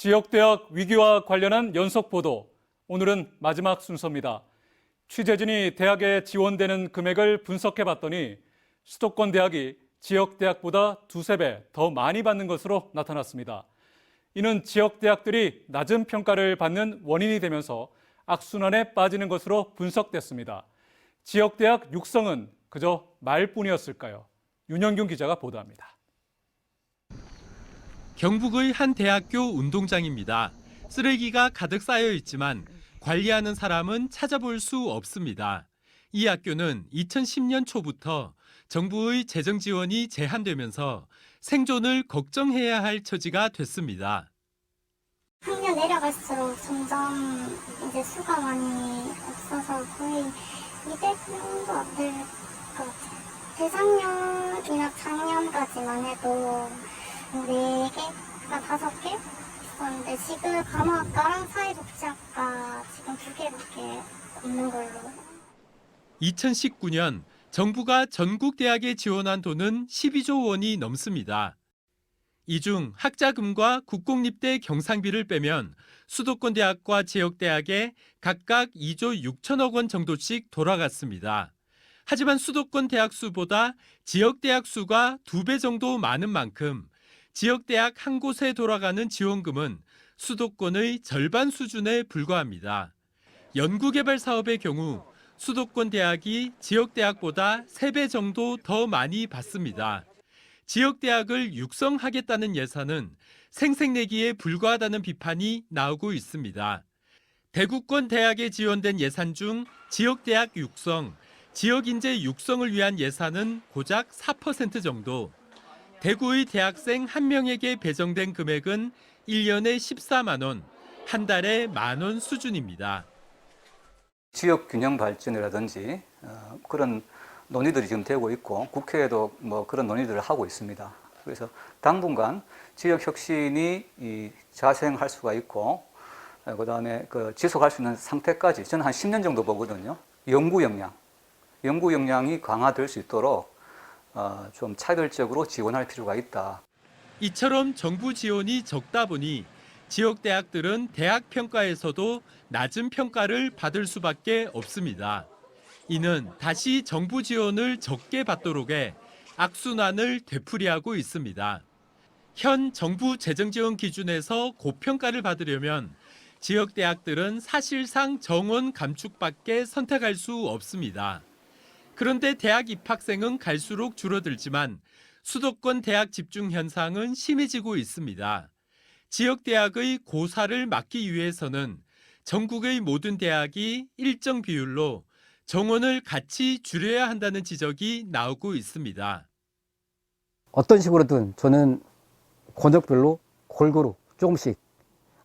지역대학 위기와 관련한 연속 보도. 오늘은 마지막 순서입니다. 취재진이 대학에 지원되는 금액을 분석해 봤더니 수도권 대학이 지역 대학보다 두세 배 더 많이 받는 것으로 나타났습니다. 이는 지역 대학들이 낮은 평가를 받는 원인이 되면서 악순환에 빠지는 것으로 분석됐습니다. 지역 대학 육성은 그저 말뿐이었을까요? 윤영균 기자가 보도합니다. 경북의 한 대학교 운동장입니다. 쓰레기가 가득 쌓여 있지만 관리하는 사람은 찾아볼 수 없습니다. 이 학교는 2010년 초부터 정부의 재정 지원이 제한되면서 생존을 걱정해야 할 처지가 됐습니다. 학년 내려갈수록 점점 이제 수가 많이 없어서 거의 200명도 안될것 같아요. 재작년이나 작년까지만 해도 4개가 5개 있었는데 지금 간호학과랑 사회복지학과 지금 두 개밖에 없는 걸로 2019년 정부가 전국 대학에 지원한 돈은 12조 원이 넘습니다. 이 중 학자금과 국공립대 경상비를 빼면 수도권 대학과 지역 대학에 각각 2조 6천억 원 정도씩 돌아갔습니다. 하지만 수도권 대학 수보다 지역 대학 수가 두 배 정도 많은 만큼 지역 대학 한 곳에 돌아가는 지원금은 수도권의 절반 수준에 불과합니다. 연구개발 사업의 경우 수도권 대학이 지역 대학보다 3배 정도 더 많이 받습니다. 지역 대학을 육성하겠다는 예산은 생색내기에 불과하다는 비판이 나오고 있습니다. 대구권 대학에 지원된 예산 중 지역 대학 육성, 지역 인재 육성을 위한 예산은 고작 4% 정도. 대구의 대학생 한 명에게 배정된 금액은 1년에 14만 원, 한 달에 만 원 수준입니다. 지역 균형 발전이라든지 어, 그런 논의들이 지금 되고 있고 국회에도 뭐 그런 논의들을 하고 있습니다. 그래서 당분간 지역 혁신이 이 자생할 수가 있고 어, 그다음에 그 지속할 수 있는 상태까지 저는 한 10년 정도 보거든요. 연구 역량, 연구 역량이 강화될 수 있도록 어, 좀 차별적으로 지원할 필요가 있다. 이처럼 정부 지원이 적다 보니 지역 대학들은 대학 평가에서도 낮은 평가를 받을 수밖에 없습니다. 이는 다시 정부 지원을 적게 받도록 해 악순환을 되풀이하고 있습니다. 현 정부 재정 지원 기준에서 고평가를 받으려면 지역 대학들은 사실상 정원 감축밖에 선택할 수 없습니다. 그런데 대학 입학생은 갈수록 줄어들지만 수도권 대학 집중 현상은 심해지고 있습니다. 지역 대학의 고사를 막기 위해서는 전국의 모든 대학이 일정 비율로 정원을 같이 줄여야 한다는 지적이 나오고 있습니다. 어떤 식으로든 저는 권역별로 골고루 조금씩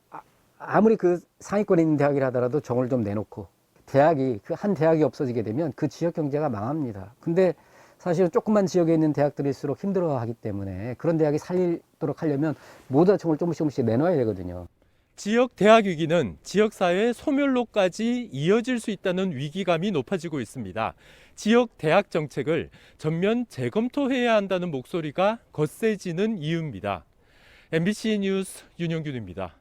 아- 아무리 그 상위권에 있는 대학이라 하더라도 정을 좀 내놓고 대학이 그 한 대학이 없어지게 되면 그 지역 경제가 망합니다. 근데 사실은 조그만 지역에 있는 대학들일수록 힘들어하기 때문에 그런 대학이 살리도록 하려면 모두 다 정을 조금씩 조금씩 내놔야 되거든요. 지역 대학 위기는 지역 사회 소멸로까지 이어질 수 있다는 위기감이 높아지고 있습니다. 지역 대학 정책을 전면 재검토해야 한다는 목소리가 거세지는 이유입니다. MBC 뉴스 윤영균입니다.